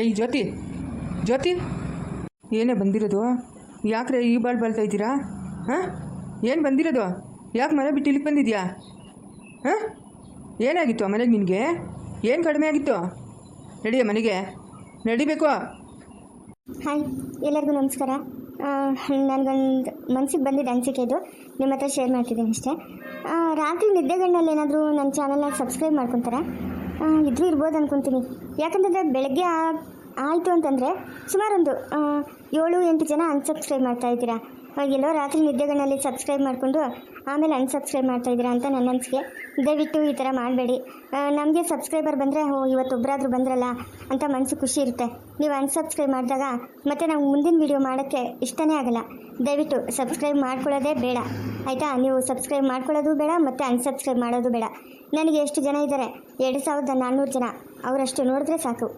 ಏಯ್ ಜ್ಯೋತಿ ಜ್ಯೋತಿ, ಏನೇ ಬಂದಿರೋದು? ಯಾಕ್ರೆ ಈ ಬಾಳ್ ಬಾಳ್ತಾ ಇದ್ದೀರಾ? ಹಾಂ? ಏನು ಬಂದಿರೋದು? ಯಾಕೆ ಮನೆ ಬಿಟ್ಟು ಇಲ್ಲಿಗೆ ಬಂದಿದ್ಯಾ? ಹಾಂ? ಏನಾಗಿತ್ತು ಆ ಮನೆಗೆ ನಿನಗೆ? ಏನು ಕಡಿಮೆ ಆಗಿತ್ತು? ನಡಿಯ ಮನೆಗೆ, ನಡಿಬೇಕು. ಹಾಯ್, ಎಲ್ಲರಿಗೂ ನಮಸ್ಕಾರ. ನನಗೊಂದು ಮನ್ಸಿಗೆ ಬಂದಿದ್ದು ಅನಿಸಿಕೆ ಇದು. ನಿಮ್ಮ ಹತ್ರ ಶೇರ್ ಮಾಡ್ತಿದ್ದೀನಿ ಅಷ್ಟೇ. ರಾತ್ರಿ ನಿದ್ದೆಗಣ್ಣಲ್ಲಿ ಏನಾದರೂ ನನ್ನ ಚಾನಲ್ನ ಸಬ್ಸ್ಕ್ರೈಬ್ ಮಾಡ್ಕೊತಾರೆ? ಇದ್ರೂ ಇರ್ಬೋದು ಅನ್ಕೊತೀನಿ. ಯಾಕಂತಂದರೆ ಬೆಳಗ್ಗೆ ಆಯಿತು ಅಂತಂದರೆ ಸುಮಾರೊಂದು ಏಳು, ಎಂಟು ಜನ ಅನ್ಸಬ್ಸ್ಕ್ರೈಬ್ ಮಾಡ್ತಾ ಇದ್ದೀರಾ. ಎಲ್ಲೋ ರಾತ್ರಿ ನಿದ್ದೆಗಳಲ್ಲಿ ಸಬ್ಸ್ಕ್ರೈಬ್ ಮಾಡಿಕೊಂಡು ಆಮೇಲೆ ಅನ್ಸಬ್ಸ್ಕ್ರೈಬ್ ಮಾಡ್ತಾ ಇದ್ದೀರಾ ಅಂತ ನನ್ನ ಅನಿಸಿಕೆ. ದಯವಿಟ್ಟು ಈ ಥರ ಮಾಡಬೇಡಿ. ನಮಗೆ ಸಬ್ಸ್ಕ್ರೈಬರ್ ಬಂದರೆ ಓ ಇವತ್ತೊಬ್ಬರಾದ್ರೂ ಬಂದ್ರಲ್ಲ ಅಂತ ಮನಸ್ಸು ಖುಷಿ ಇರುತ್ತೆ. ನೀವು ಅನ್ಸಬ್ಸ್ಕ್ರೈಬ್ ಮಾಡಿದಾಗ ಮತ್ತೆ ನಾವು ಮುಂದಿನ ವೀಡಿಯೋ ಮಾಡೋಕ್ಕೆ ಇಷ್ಟನೇ ಆಗಲ್ಲ. ದಯವಿಟ್ಟು ಸಬ್ಸ್ಕ್ರೈಬ್ ಮಾಡ್ಕೊಳ್ಳೋದೇ ಬೇಡ. ಆಯಿತಾ? ನೀವು ಸಬ್ಸ್ಕ್ರೈಬ್ ಮಾಡ್ಕೊಳ್ಳೋದು ಬೇಡ ಮತ್ತು ಅನ್ಸಬ್ಸ್ಕ್ರೈಬ್ ಮಾಡೋದು ಬೇಡ. ನನಗೆ ಎಷ್ಟು ಜನ ಇದ್ದಾರೆ? ಎರಡು ಸಾವಿರದ ನಾನ್ನೂರು ಜನ. ಅವರಷ್ಟು ನೋಡಿದ್ರೆ ಸಾಕು.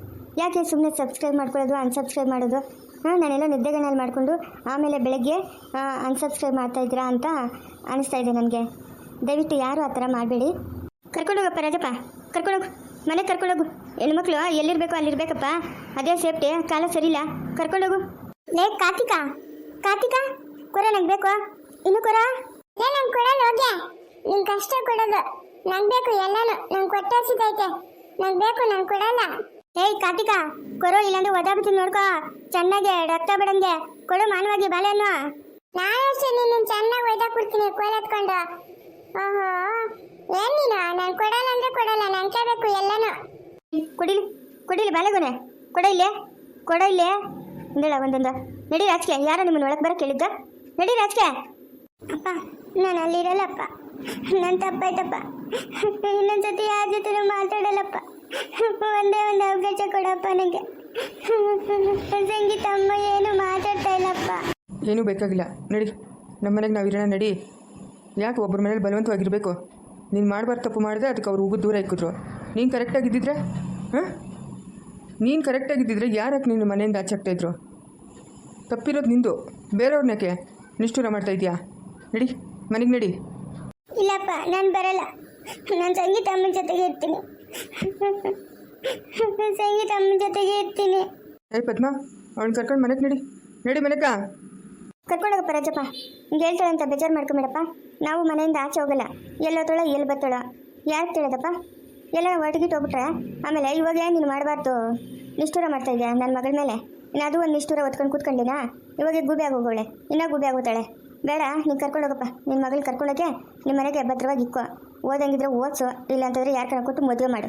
ಯಾಕೆ ಸುಮ್ಮನೆ ಸಬ್ಸ್ಕ್ರೈಬ್ ಮಾಡ್ಕೊಳ್ಳೋದು ಅನ್ಸಬ್ಸ್ಕ್ರೈಬ್ ಮಾಡೋದು? ಹಾಂ, ನಾನೆಲ್ಲ ನಿದ್ದೆಗಣ್ಣಲ್ಲಿ ಮಾಡಿಕೊಂಡು ಆಮೇಲೆ ಬೆಳಗ್ಗೆ ಅನ್ಸಬ್ಸ್ಕ್ರೈಬ್ ಮಾಡ್ತಾ ಇದ್ದೀರಾ ಅಂತ ಅನಿಸ್ತಾ ಇದೆ ನನಗೆ. ದಯವಿಟ್ಟು ಯಾರು ಆ ಥರ ಮಾಡಬೇಡಿ. ಕರ್ಕೊಂಡೋಗಪ್ಪ ರಾಜಪ್ಪ ಕರ್ಕೊಂಡೋಗು ಮನೆಗೆ ಕರ್ಕೊಂಡೋಗು ಹೆಣ್ಮಕ್ಳು, ಎಲ್ಲಿರಬೇಕು ಅಲ್ಲಿರಬೇಕಪ್ಪ. ಅದೇ ಸೇಫ್ಟಿ ಕಾಲ ಸರಿಯಿಲ್ಲ. ಕರ್ಕೊಂಡೋಗು ಲೇ, ಕಾರ್ತಿಕ ಕಾರ್ತಿಕ, ಕೊರ ನಂಗೆ ಬೇಕು. ಇನ್ನು ಕೊರ? ಏ ನಂಗೆ ಕೊಡಲ್ಲ ಹೋಗ್ಯ? ನಿನ್ ಕಷ್ಟ ಕೊಡೋದು. ನಂಗೆ ಬೇಕು ಎಲ್ಲಾನು. ನಂಗೆ ಕೊಟ್ಟಾಸಿದೈತೆ ನಂಗೆ ಬೇಕು, ನಂಗೆ ಕೊಡಲ್ಲ. ಏಯ್ ಕಾರ್ತಿಕ ಕೊರೋ ಇಲ್ಲಾಂದ್ರೆ ಒದಾಬಿಟ್ಟು ನೋಡ್ಕೋ. ಚೆನ್ನಾಗೆ ರಕ್ತ ಬಿಡಂಗೆ. ಕೊಡು ಮಾನವಾಗಿ ಬಾಳೆನು ನಾನು ನಿನ್ನ ಚೆನ್ನಾಗಿ ಕೋಲ್ ಕೋಲೆತ್ಕೊಂಡು ಓಹೋ ಏನ್ ನೀನು? ನಾನು ಕೊಡಲ್ಲ ಅಂದ್ರೆ ಕೊಡಲ್ಲ ನಂಗೆ ಬೇಕು ಎಲ್ಲಾನು. ಕೊಡಿಲಿ ಕೊಡಿಲಿ ಬಾಳೆಗೊನೆ. ಕೊಡ ಇಲ್ಲೇ ಕೊಡ ಇಲ್ಲೇ. ಇಂದೇಳ ಒಂದೊಂದು. ನಡಿ ರಾಜಕೀಯ ಯಾರೋ ನಿಮ್ಮನ್ನ ಒಳಗೆ ಬರ ಕೇಳಿದ್ದ ನಡಿ ರಾಜಕೀಯ ಅಪ್ಪ ನಾನು ಅಲ್ಲಿರಲ್ಲಪ್ಪ. ನನ್ನ ತಪ್ಪಾಯ್ತಪ್ಪ. ಇನ್ನೊಂದ್ಸತಿ ಯಾರ ಜೊತೆ ಮಾತಾಡಲ್ಲಪ್ಪ. ಒಂದೇ ಒಂದು ಅವಕಾಶ ಕೊಡಪ್ಪ ನನಗೆ. ಸಂಗೀತ ಅಮ್ಮ ಏನು ಮಾತಾಡ್ತಾ ಇಲ್ಲಪ್ಪ. ಏನೂ ಬೇಕಾಗಿಲ್ಲ. ನಡಿ ನಮ್ಮ ಮನೆಗೆ ನಾವು ಇರೋಣ ನಡಿ. ಯಾಕೆ ಒಬ್ಬರ ಮನೇಲಿ ಬಲವಂತವಾಗಿರಬೇಕು? ನೀನು ಮಾಡಬಾರ್ದು ತಪ್ಪು ಮಾಡಿದ್ರೆ ಅದಕ್ಕೆ ಅವ್ರು ಉಗಿದು ದೂರ ಇಕ್ಕಿದ್ರು. ನೀನು ಕರೆಕ್ಟಾಗಿದ್ದಿದ್ರೆ ಹಾಂ? ನೀನು ಕರೆಕ್ಟಾಗಿದ್ದಿದ್ರೆ ಯಾರಕ್ಕೆ ನಿನ್ನ ಮನೆಯಿಂದ ಆಚೆ ಇದ್ರು? ತಪ್ಪಿರೋದು ನಿಂದು. ಬೇರೆಯವ್ರನ್ನಕ್ಕೆ ನಿಷ್ಠೂರ ಮಾಡ್ತಾ ಇದೆಯಾ? ನಡಿ ಮನೆಗೆ ನಡಿ. ಇಲ್ಲಪ್ಪ ನಾನು ಬರಲ್ಲ. ನಾನು ಸಂಗೀತ ಅಮ್ಮನ ಜೊತೆಗೆ ಇರ್ತೀನಿ. ಸಂಗೀತ ಜೊತೆಗೆ ಇರ್ತೀನಿ. ಏಯ್ ಪದ್ಮ ಅವಳು ಕರ್ಕೊಂಡು ಮನೆಗೆ ನಡಿ. ನಡಿ ಮನೆಕ ಕರ್ಕೊಂಡೋಗಪ್ಪ ರಾಜಪ್ಪ. ಹಿಂಗೆ ಹೇಳ್ತಾಳೆ ಅಂತ ಬೇಜಾರು ಮಾಡ್ಕೊಂಬೇಡಪ್ಪ. ನಾವು ಮನೆಯಿಂದ ಆಚೆ ಹೋಗಲ್ಲ. ಎಲ್ಲೋತೋಳ ಎಲ್ಲಿ ಬತ್ತೋಳ ಯಾಕೆ ತಿಳಿದಪ್ಪ ಎಲ್ಲ ಒಟ್ಟಿಗಿಟ್ಟು ಹೋಗ್ಬಿಟ್ರೆ? ಆಮೇಲೆ ಇವಾಗ ನೀನು ಮಾಡಬಾರ್ದು? ನಿಷ್ಠೂರ ಮಾಡ್ತಾ ಇದೆಯಾ ನನ್ನ ಮಗಳ ಮೇಲೆ? ಇನ್ನು ಅದು ಒಂದು ನಿಷ್ಠೂರ ಹೊತ್ಕೊಂಡು ಕೂತ್ಕೊಂಡಿನಾ ಇವಾಗ ಗೂಬೆ ಆಗೋಗೋಳೆ ಇನ್ನೂ ಗೂಬೆ ಆಗೋತಾಳೆ. ಬೇಡ ನೀನು ಕರ್ಕೊಂಡೋಗಪ್ಪ. ನಿನ್ನ ಮಗಳು ಕರ್ಕೊಳ್ಳೋಕ್ಕೆ ನಿಮ್ಮ ಮನೆಗೆ ಭದ್ರವಾಗಿ ಇಕ್ಕೋ. ಓದಂಗಿದ್ರೆ ಓದ್ಸು ಇಲ್ಲ ಅಂತಂದ್ರೆ ಯಾರು ಕಣ ಕೊಟ್ಟು ಮದುವೆ ಮಾಡು.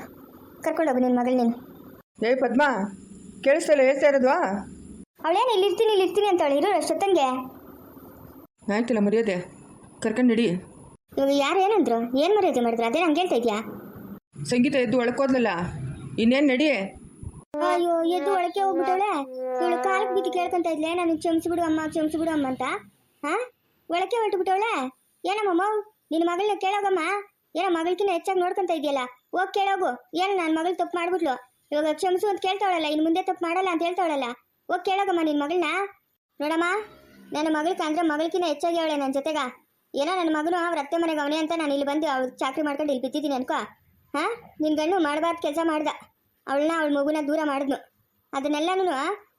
ಕರ್ಕೊಂಡೋಗು ನಿನ್ನ ಮಗಳು ನೀನು. ಏಯ್ ಪದ್ಮ ಕೇಳಿಸ್ತಲ್ಲ ಹೇಳ್ತಾ ಇರೋದ್ವಾ? ಅವಳೇನು ಇಲ್ಲಿರ್ತೀನಿ ಇಲ್ಲಿರ್ತೀನಿ ಇರ್ತೀನಿ ಅವಳು ಇರೋ ಅಷ್ಟೊತ್ತಂಗೆ ಆಯ್ತಲ್ಲ ಮರ್ಯಾದೆ ಕರ್ಕೊಂಡು ನಡಿ. ಇವಾಗ ಯಾರು ಏನಂದ್ರು? ಏನು ಮರ್ಯಾದೆ ಮಾಡಿದ್ರು? ಅದೇ ನಂಗೆ ಹೇಳ್ತಾ ಇದೆಯಾ? ಸಂಗೀತ ಎದ್ದು ಒಳಕೋದ್ಲಲ್ಲ ಇನ್ನೇನು ನಡಿ. ಅಯ್ಯೋ ಎದ್ದು ಒಳಕ್ಕೆ ಹೋಗ್ಬಿಟ್ಟವಳೆ. ಇವಳು ಕಾಲಕ್ಕೆ ಬಿದ್ದು ಕೇಳ್ಕೊಂತ ಇದ್ಲೆ ನಾನು ಕ್ಷಮಿಸ್ಬಿಡು ಅಮ್ಮ ಕ್ಷಮಿಸ್ಬಿಡು ಅಮ್ಮ ಅಂತ. ಹಾ? ಒಳಕ್ಕೆ ಹೊರಟುಬಿಟ್ಟವಳೆ ಏನಮ್ಮ ನಿನ್ನ ಮಗಳನ್ನ ಕೇಳೋಗಮ್ಮ. ಏನೋ ಮಗಳ್ಕಿನ ಹೆಚ್ಚಾಗಿ ನೋಡ್ಕೊಂತ ಇದೆಯಲ್ಲ? ಹೋಗಿ ಕೇಳೋಗು. ಏನು ನನ್ನ ಮಗಳು ತಪ್ಪು ಮಾಡ್ಬಿಟ್ಲು? ಇವಾಗ ಕ್ಷಮಿಸು ಅಂತ ಕೇಳ್ತಾವಳಲ್ಲ ಇನ್ನು ಮುಂದೆ ತಪ್ಪು ಮಾಡಲ್ಲ ಅಂತ ಹೇಳ್ತಾವಳಲ್ಲ ಹೋಗಿ ಕೇಳೋಗಮ್ಮ ನಿನ್ನ ಮಗಳನ್ನ ನೋಡಮ್ಮ, ನನ್ನ ಮಗಳಿಗೆ ಅಂದ್ರೆ ಮಗಳ್ಕಿನ ಹೆಚ್ಚಾಗಿ ಅವಳೆ ನನ್ನ ಜೊತೆಗ. ಏನೋ ನನ್ನ ಮಗನು ಅವ್ರ ಅತ್ತೆ ಮನೆಗೆ ಅವನೇ ಅಂತ ನಾನು ಇಲ್ಲಿ ಬಂದು ಅವ್ರ ಚಾಕ್ರಿ ಮಾಡ್ಕೊಂಡು ಇಲ್ಲಿ ಬಿದ್ದಿದ್ದೀನಿ ಅನ್ಕೋ. ಹಾ? ನಿನ್ನ ಗಂಡು ಮಾಡಬಾರ್ದು ಕೆಲಸ ಮಾಡ್ದ. ಅವಳನ್ನ ಅವಳ ಮಗುನ ದೂರ ಮಾಡಿದ್ನು. ಅದನ್ನೆಲ್ಲನೂ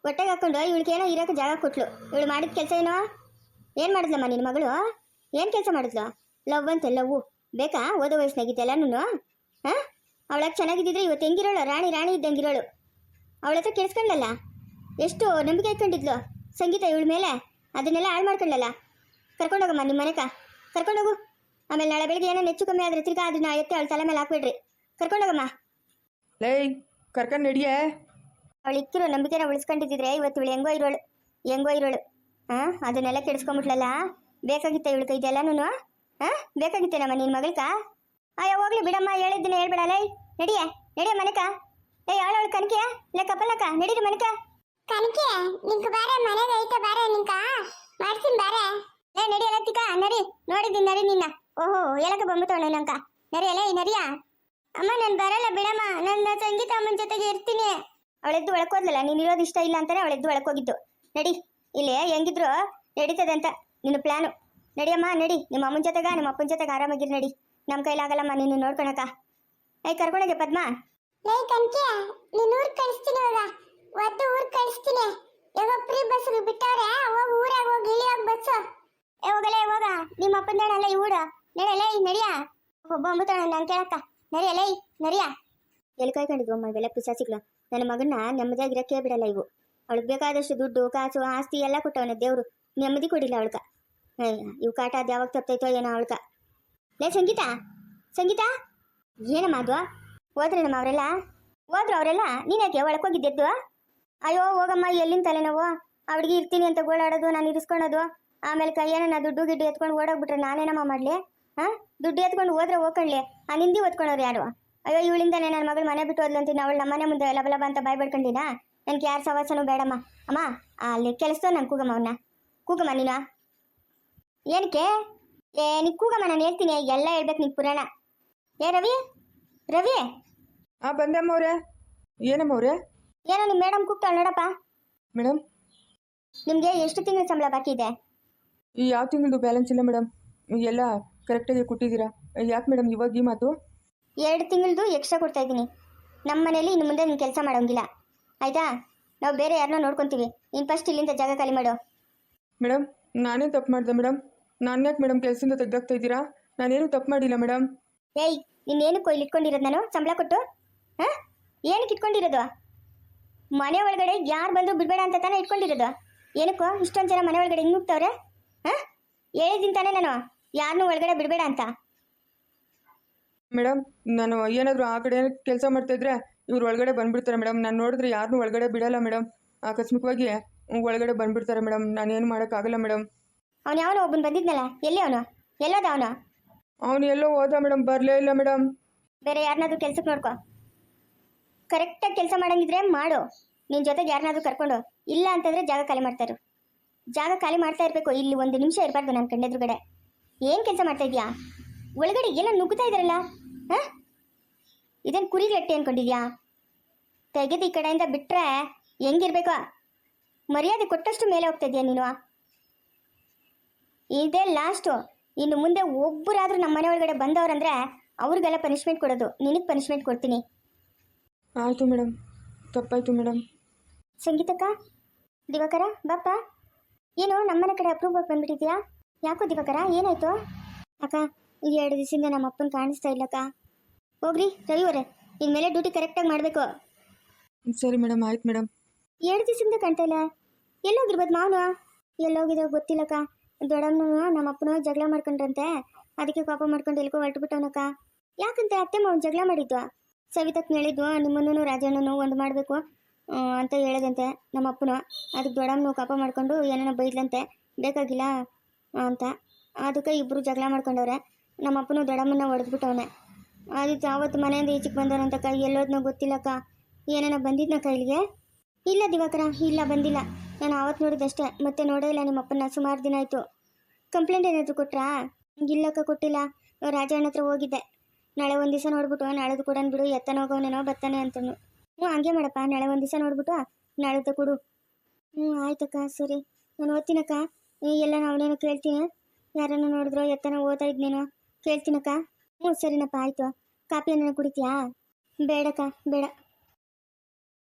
ಹೊಟ್ಟೆಗೆ ಹಾಕೊಂಡು ಇವಳಿಗೇನೋ ಇರೋಕೆ ಜಾಗ ಕೊಟ್ಲು. ಇವಳು ಮಾಡಿದ ಕೆಲಸ ಏನೋ? ಏನು ಮಾಡಿದ್ಲಮ್ಮ ನಿನ್ನ ಮಗಳು? ಏನು ಕೆಲಸ ಮಾಡಿದ್ಲು? ಲವ್ ಅಂತ ಲವ್ ಬೇಕಾ? ಓದೋ ವಯಸ್ಸಿನಾಗಿದ್ದೆಲ್ಲ ನಾನು ಹಾಂ? ಅವಳಾಗ ಚೆನ್ನಾಗಿದ್ದಿದ್ರೆ ಇವತ್ತು ಹೆಂಗಿರೋಳು? ರಾಣಿ ರಾಣಿ ಇದ್ದಂಗಿರೋಳು. ಅವಳ ಹತ್ರ ಕೇಳಿಸ್ಕೊಂಡಲ್ಲ ಎಷ್ಟು ನಂಬಿಕೆ ಇಟ್ಕೊಂಡಿದ್ಲು ಸಂಗೀತ ಇವಳ ಮೇಲೆ. ಅದನ್ನೆಲ್ಲ ಹಾಳು ಮಾಡ್ಕೊಂಡಲ್ಲ ಕರ್ಕೊಂಡೋಗಮ್ಮ ನಿಮ್ಮ ಮನೆಕ. ಕರ್ಕೊಂಡೋಗು ಆಮೇಲೆ ನಾಳೆ ಬೆಳಿಗ್ಗೆ ಏನೋ ಹೆಚ್ಚು ಕಮ್ಮಿ ಆದ್ರೆ ತಿರ್ಗಾ ಅದನ್ನ ಎತ್ತಿ ಅವಳ ತಲೆ ಮೇಲೆ ಹಾಕ್ಬಿಡ್ರಿ. ಕರ್ಕೊಂಡೋಗಮ್ಮ ಲೈ ಕರ್ಕೊಂಡು ನಡಿಯೇ? ಅವಳು ಇಕ್ಕಿರೋ ನಂಬಿಕೆನ ಉಳಿಸ್ಕೊಂಡಿದ್ದಿದ್ರೆ ಇವತ್ತು ಇವಳು ಹೆಂಗೋ ಇರೋಳು. ಹೆಂಗೋ ಇರೋಳು. ಹಾಂ? ಅದನ್ನೆಲ್ಲ ಕೆಡಿಸ್ಕೊಂಬಿಟ್ಲಲ್ಲ? ಬೇಕಾಗಿತ್ತ ಇವಳು ಇದೆಲ್ಲನೂ ಹಾಂ ಬೇಕಾಗಿತ್ತೇನಮ್ಮ ನಿನ್ನ ಮಗಳ್ಕ ಅಯ್ಯ ಹೋಗ್ಲಿ ಬಿಡಮ್ಮ ಹೇಳಿದ್ದೀನಿ ಹೇಳ್ಬಿಡಲ್ಲ ನಡಿಯ ನಡಿಯೇ ನಡಿಯ ಮನಕ ಏ ಅವಳವಳು ಕನಕಿಯ ಲೇ ಕಪಲಕ ನಡೀರಿ ಮನಕ ಕನಕೆ ನಿಂಕ ಬಾರೆ ಮನೆಗೆ ಐತೆ ಬಾರೆ ನಿಂಕ ಮಾಡ್ತೀನಿ ಬಾರೆ. ಏ ನಡಿ ಅಲತ್ತಿಕ ನಡಿ. ನೋಡಿದ್ದೀನಿ ನಡಿ ನಿನ್ನ. ಓಹೋ ಎಲ್ಲಕ್ಕೆ ಬಂದ್ಬಿಟ್ಟವಳು ನಂಕ ನರಿ ಅಲೇ ನಡಿಯ. ಅಮ್ಮ ನಾನು ಬರಲ್ಲ ಬಿಡಮ್ಮ. ನನ್ನ ಸಂಗೀತ ಅಮ್ಮನ ಜೊತೆಗೆ ಇರ್ತೀನಿ. ಅವಳೆದ್ದು ಒಳಕೋದ್ಲಲ್ಲ ನೀನ್ ಇರೋದು ಇಷ್ಟ ಇಲ್ಲ ಅಂತಾನೆ ಅವಳೆದ್ದು ಒಳಕೋಗಿದ್ದು ನಡಿ ಇಲ್ಲೇ ಹೆಂಗಿದ್ರು ನಡೀತದೆ ಅಂತ. ನಿನ್ನ ಪ್ಲಾನು ನಡಿಯಮ್ಮ ನಡಿ. ನಿಮ್ಮ ಅಮ್ಮನ ಜೊತೆಗ ನಿಮ್ಮ ಅಪ್ಪನ ಜೊತೆಗೆ ಆರಾಮಾಗಿರ್ ನಡಿ. ನಮ್ಮ ಕೈಲಾಗಲ್ಲಮ್ಮ ನೀನು ನೋಡ್ಕೊಳಕ ಏಯ್ ಕರ್ಕೊಂಡೋಗೆ ಪದ್ಮ. ಲೈ ಕನ್ಕೆ ನೀನು ಊರ್ ಕಳಿಸ್ತೀನಿ ಇವಾಗ. ಒದ್ದು ಊರ್ ಕಳಿಸ್ತೀನಿ. ಇವಾಗ ಫ್ರೀ ಬಸ್ ಬಿಟ್ಟವ್ರೆ ಹೋಗ ಊರಾಗ ಹೋಗಿ ಇಳಿಯೋಗ ಬಸ್ ಏ ಹೋಗಲೇ ಹೋಗ. ನಿಮ್ಮ ಅಪ್ಪನ ದಣ ಅಲ್ಲ ಊಡ ನಡೆಯಲೇ ನಡಿಯ ಒಬ್ಬ ಅಂಬುತ್ತಾಣ ನಾನು ಕೇಳಕ್ಕ. ನರಿಯಲೇ ನರಿಯ ಎಲ್ಲಿ ಕಾಯ್ಕೊಂಡಿದ್ವು ಅಮ್ಮ ಇವೆಲ್ಲ ಪಿಸಾಸಿಗಳು ನನ್ನ ಮಗನ ನೆಮ್ಮದಿಯಾಗಿರಕ್ಕೆ ಬಿಡಲ್ಲ ಇವು. ಅವಳಿಗೆ ಬೇಕಾದಷ್ಟು ದುಡ್ಡು ಕಾಸು ಆಸ್ತಿ ಎಲ್ಲ ಕೊಟ್ಟವನ ದೇವರು. ನೆಮ್ಮದಿ ಕೊಡಿಲ್ಲ ಅವಳ್ಗ. ಇವು ಕಾಟ ಅದು ಯಾವಾಗ ತಪ್ತೈತೋ ಏನೋ ಅವಳ್ಕ. ಲೇ, ಸಂಗೀತ ಸಂಗೀತ? ಏನಮ್ಮ ಅದು? ಹೋದ್ರೇನಮ್ಮ ಅವರೆಲ್ಲ? ಹೋದ್ರು ಅವರೆಲ್ಲ? ನೀನ್ಯಾಕೆ ಒಳಕೋಗಿದ್ದೆದ್ದು ಅಯ್ಯೋ, ಹೋಗಮ್ಮ ಎಲ್ಲಿಂದ ತಲೆನೋವು? ಅವಳಿಗೆ ಇರ್ತೀನಿ ಅಂತ ಗೋಳಾಡೋದು, ನಾನು ಇರಿಸ್ಕೊಳೋದು. ಆಮೇಲೆ ಕೈಯನ್ನ ದುಡ್ಡು ಗಿಡ್ಡು ಎತ್ಕೊಂಡು ಓಡೋಗ್ಬಿಟ್ರೆ ನಾನೇನಮ್ಮ ಮಾಡಲಿ ಹಾಂ ದುಡ್ಡು ಎತ್ಕೊಂಡು ಹೋದ್ರೆ ಹೋಗ್ಕೊಳ್ಳಿ. ಆ ನಿಂದಿ ಓದ್ಕೊಳೋರು ಯಾರು? ಅಯ್ಯೋ, ಇವಳಿಂದಾನೆ ನನ್ನ ಮಗಳು ಮನೆ ಬಿಟ್ಟು ಹೋದ್ಲು ಅಂತೀನಿ, ಅವಳು ನಮ್ಮನೆ ಮುಂದೆ ಲಬ ಲಬ ಅಂತ ಬಾಯ್ ಬಿಡ್ಕೊಂಡಿನಾ ನನಗೆ ಯಾರು ಸವಾಸನೂ ಬೇಡಮ್ಮ. ಅಮ್ಮ, ಅಲ್ಲಿ ಕೆಲಸ ನಾನು ಕೂಗಮ್ಮ ಅವನ್ನ ಕೂಗಮ್ಮ ನೀನು? ಏನಕ್ಕೆ? ಏ ನೀ ಕೂಗಮ್ಮ ನಾನು ಹೇಳ್ತೀನಿ. ಎಲ್ಲ ಹೇಳ್ಬೇಕು ನೀನು ಪುರಾಣ. ಏ ರವಿ? ರವಿ? ಆ ಬಂದಮ್ಮ ಅವ್ರೆ ಏನಮ್ಮ ಅವ್ರೆ ಏನೋ ನಿಮ್ಮ ಮೇಡಮ್ ಕೂಗ್ತಾಳೆ ನೋಡಪ್ಪ. ಮೇಡಮ್? ನಿಮಗೆ ಎಷ್ಟು ತಿಂಗಳ ಸಂಬಳ ಬಾಕಿ ಇದೆ? ಈ ಯಾವ ತಿಂಗಳದು ಬ್ಯಾಲೆನ್ಸ್ ಇಲ್ಲ ಮೇಡಮ್? ಎಲ್ಲ ಕರೆಕ್ಟಾಗಿ ಕೊಟ್ಟಿದ್ದೀರಾ? ಯಾಕೆ ಮೇಡಮ್ ಇವಾಗ ಈ ಮಾತು? ಎರಡು ತಿಂಗಳದು ಎಕ್ಸ್ಟ್ರಾ ಕೊಡ್ತಾ ಇದ್ದೀನಿ. ನಮ್ಮ ಮನೇಲಿ ಇನ್ನು ಮುಂದೆ ನೀನು ಕೆಲಸ ಮಾಡೋಂಗಿಲ್ಲ. ಆಯ್ತಾ? ನಾವು ಬೇರೆ ಯಾರನ್ನ ನೋಡ್ಕೊತೀವಿ. ನೀನು ಫಸ್ಟ್ ಇಲ್ಲಿಂದ ಜಾಗ ಖಾಲಿ ಮಾಡು. ಮೇಡಮ್ ನಾನೇ ತಪ್ಪು ಮಾಡಿದೆ ಮೇಡಮ್? ನಾನು ಯಾಕೆ ಮೇಡಮ್ ಕೆಲಸದಿಂದ ತೆಗ್ದಾಗ್ತಾ ಇದ್ದೀರಾ? ನಾನೇನು ತಪ್ಪು ಮಾಡಿಲ್ಲ ಮೇಡಮ್. ಏಯ್ ನೀನೇನು ಇಲ್ಲಿ ಇಟ್ಕೊಂಡಿರೋದು ನಾನು? ಸಂಬಳ ಕೊಟ್ಟು? ಹಾಂ? ಏನಕ್ಕೆ ಇಟ್ಕೊಂಡಿರೋದು? ಮನೆ ಒಳಗಡೆ ಯಾರು ಬಂದರೂ ಬಿಡಬೇಡ ಅಂತ ತಾನೇ ಇಟ್ಕೊಂಡಿರೋದು. ಏನಕ್ಕೋ ಇಷ್ಟೊಂದು ಜನ ಮನೆ ಒಳಗಡೆ ಹಿಂಗೆ ನುಗ್ತವ್ರೆ ಹಾಂ? ಹೇಳಿದ್ದೀನಿ ತಾನೇ ನಾನು. ಯಾರನ್ನೂ ಒಳಗಡೆ ಬಿಡಬೇಡ ಅಂತ. ಮೇಡಮ್ ನಾನು ಏನಾದರೂ ಆ ಕಡೆ ಕೆಲಸ ಮಾಡ್ತಾ ಇದ್ರೆ ಇವ್ರು ಒಳಗಡೆ ಬಂದ್ಬಿಡ್ತಾರೆ ಮೇಡಮ್. ನಾನು ನೋಡಿದ್ರೆ ಯಾರನ್ನೂ ಒಳಗಡೆ ಬಿಡಲ್ಲ ಮೇಡಮ್. ಆಕಸ್ಮಿಕವಾಗಿ ಒಳಗಡೆ ಬಂದ್ಬಿಡ್ತಾರೆ ಮೇಡಮ್. ನಾನೇನು ಮಾಡೋಕ್ಕಾಗಲ್ಲ ಮೇಡಮ್. ಅವನು ಯಾವನೋ ಒಬ್ಬನು ಬಂದಿದ್ನಲ್ಲ ಎಲ್ಲಿ ಅವನು? ಎಲ್ಲೋದ ಅವನು? ಅವನು ಎಲ್ಲೋ ಹೋದ ಮೇಡಮ್ ಬರಲೇ ಇಲ್ಲ ಮೇಡಮ್ ಬೇರೆ ಯಾರನ್ನಾದ್ರೂ ಕೆಲ್ಸಕ್ಕೆ ನೋಡ್ಕೊ. ಕರೆಕ್ಟಾಗಿ ಕೆಲಸ ಮಾಡಂಗಿದ್ರೆ ಮಾಡು. ನಿನ್ನ ಜೊತೆಗೆ ಯಾರನ್ನಾದ್ರೂ ಕರ್ಕೊಂಡು ಇಲ್ಲ ಅಂತಂದ್ರೆ ಜಾಗ ಖಾಲಿ ಮಾಡ್ತಾರು ಜಾಗ ಖಾಲಿ ಮಾಡ್ತಾ ಇರಬೇಕು ಇಲ್ಲಿ ಒಂದು ನಿಮಿಷ ಇರಬಾರ್ದು ನನ್ನ ಕಣ್ಣೆದುರುಗಡೆ. ಏನು ಕೆಲಸ ಮಾಡ್ತಾ ಇದೀಯಾ? ಒಳಗಡೆ ಏನೋ ನುಗ್ಗುತ್ತಾ ಇದಾರಲ್ಲ ಹಾಂ? ಇದನ್ನು ಕುರಿ ಗಟ್ಟಿ ಅನ್ಕೊಂಡಿದ್ಯಾ? ತೆಗೆದು ಈ ಕಡೆಯಿಂದ ಬಿಟ್ರೆ ಹೆಂಗಿರ್ಬೇಕು? ಮರ್ಯಾದೆ ಕೊಟ್ಟಷ್ಟು ಮೇಲೆ ಹೋಗ್ತಾ ಇದೆಯಾ ನೀನು? ಇದೇ ಲಾಸ್ಟು ಇನ್ನು ಮುಂದೆ ಒಬ್ಬರಾದರೂ ನಮ್ಮ ಮನೆ ಒಳಗಡೆ ಬಂದವ್ರಂದ್ರೆ ಅವ್ರಿಗೆಲ್ಲ ಪನಿಷ್ಮೆಂಟ್ ಕೊಡೋದು. ನಿನಗೆ ಪನಿಷ್ಮೆಂಟ್ ಕೊಡ್ತೀನಿ. ಆಯಿತು ಮೇಡಮ್ ತಪ್ಪಾಯಿತು ಮೇಡಮ್ ಸಂಗೀತಕ್ಕ? ದಿವಾಕರ ಬಾಪ್ಪ? ಏನು ನಮ್ಮನೆ ಕಡೆ ಅಪ್ರೂವ್ ಬಂದ್ಬಿಟ್ಟಿದ್ಯಾ ಯಾಕೋ ದಿವಾಕರ ಏನಾಯ್ತು? ಅಕ್ಕ ಈ ಎರಡು ದಿವಸದಿಂದ ನಮ್ಮ ಅಪ್ಪನ ಕಾಣಿಸ್ತಾ ಇಲ್ಲಕ್ಕ. ಹೋಗ್ರಿ ರವಿವರೇ ಇನ್ಮೇಲೆ ಡ್ಯೂಟಿ ಕರೆಕ್ಟಾಗಿ ಮಾಡಬೇಕು. ಸರಿ ಮೇಡಮ್ ಆಯ್ತು ಮೇಡಮ್ ಎರಡು ದಿವಸದಿಂದ ಕಾಣ್ತಾ ಇಲ್ಲ. ಎಲ್ಲೋಗಿರ್ಬೋದು ಮಾವನು? ಎಲ್ಲೋಗಿದೋ ಗೊತ್ತಿಲ್ಲಕ್ಕ. ದೊಡ್ಡಮ್ಮನು ನಮ್ಮ ಅಪ್ಪನ ಜಗಳ ಮಾಡ್ಕೊಂಡ್ರಂತೆ. ಅದಕ್ಕೆ ಕೋಪ ಮಾಡ್ಕೊಂಡು ಎಲ್ಕೋ ಹೊರಟುಬಿಟ್ಟವನಕ್ಕ. ಯಾಕಂತೆ ಅತ್ತೆ ಅವ್ನು ಜಗಳ ಮಾಡಿದ್ವು? ಸವಿತಕ್ ಹೇಳಿದ್ವು ನಿಮ್ಮನ್ನು ರಾಜನೂ ಒಂದು ಮಾಡಬೇಕು ಅಂತ ಹೇಳದಂತೆ ನಮ್ಮ ಅಪ್ಪನು. ಅದಕ್ಕೆ ದೊಡ್ಡಮ್ಮನ ಕೋಪ ಮಾಡ್ಕೊಂಡು, ಏನೇನೋ ಬೈದ್ಲಂತೆ, ಬೇಕಾಗಿಲ್ಲ ಅಂತ. ಅದಕ್ಕೆ ಇಬ್ಬರು ಜಗಳ ಮಾಡ್ಕೊಂಡವ್ರೆ. ನಮ್ಮ ಅಪ್ಪನು ದೊಡ್ಡಮ್ಮನ ಹೊಡೆದ್ಬಿಟ್ಟವನೆ. ಅದಕ್ಕೆ ಅವತ್ತು ಮನೆಯಿಂದ ಈಚೆಗೆ ಬಂದವನಂತಕ್ಕ ಎಲ್ಲೋದ್ನೋ ಗೊತ್ತಿಲ್ಲಕ್ಕ. ಏನೇನೋ ಬಂದಿದ್ನಕ್ಕ ಇಲ್ಲಿಗೆ? ಇಲ್ಲ ದಿವಾಕರ, ಇಲ್ಲ ಬಂದಿಲ್ಲ. ನಾನು ಆವತ್ತು ನೋಡಿದಷ್ಟೇ ಮತ್ತೆ ನೋಡೇ ಇಲ್ಲ ನಿಮ್ಮ ಅಪ್ಪನ ಸುಮಾರು ದಿನ ಆಯಿತು. ಕಂಪ್ಲೇಂಟ್ ಏನಾದರೂ ಕೊಟ್ರಾ? ಇಲ್ಲಕ್ಕ ಕೊಟ್ಟಿಲ್ಲ ರಾಜಣ್ಣ ಹತ್ರ ಹೋಗಿದ್ದೆ. ನಾಳೆ ಒಂದು ದಿವಸ ನೋಡ್ಬಿಟ್ಟು, ನಾಳೆದು ಕೊಡೋಣ ಬಿಡು, ಎತ್ತನ ಹೋಗೋನೇನೋ ಬರ್ತಾನೆ ಅಂತನು. ಹ್ಞೂ, ಹಂಗೆ ಮಾಡಪ್ಪ, ನಾಳೆ ಒಂದು ದಿವಸ ನೋಡ್ಬಿಟ್ಟು, ನಾಳೆದು ಕೊಡು. ಹ್ಞೂ, ಆಯ್ತಕ್ಕ, ಸರಿ. ನಾನು ಓದ್ತೀನಕ್ಕ. ಎಲ್ಲ ಅವನೇನೋ ಕೇಳ್ತೀನಿ. ಯಾರನ್ನು ನೋಡಿದ್ರೋ, ಎತ್ತನ ಓದ್ತಾ ಇದ್ನೇನೋ ಕೇಳ್ತೀನಕ್ಕ. ಹ್ಞೂ, ಸರಿನಪ್ಪ, ಆಯಿತು. ಕಾಪಿ ಏನೇನೋ ಕುಡಿತೀಯಾ? ಬೇಡಕ್ಕ, ಬೇಡ.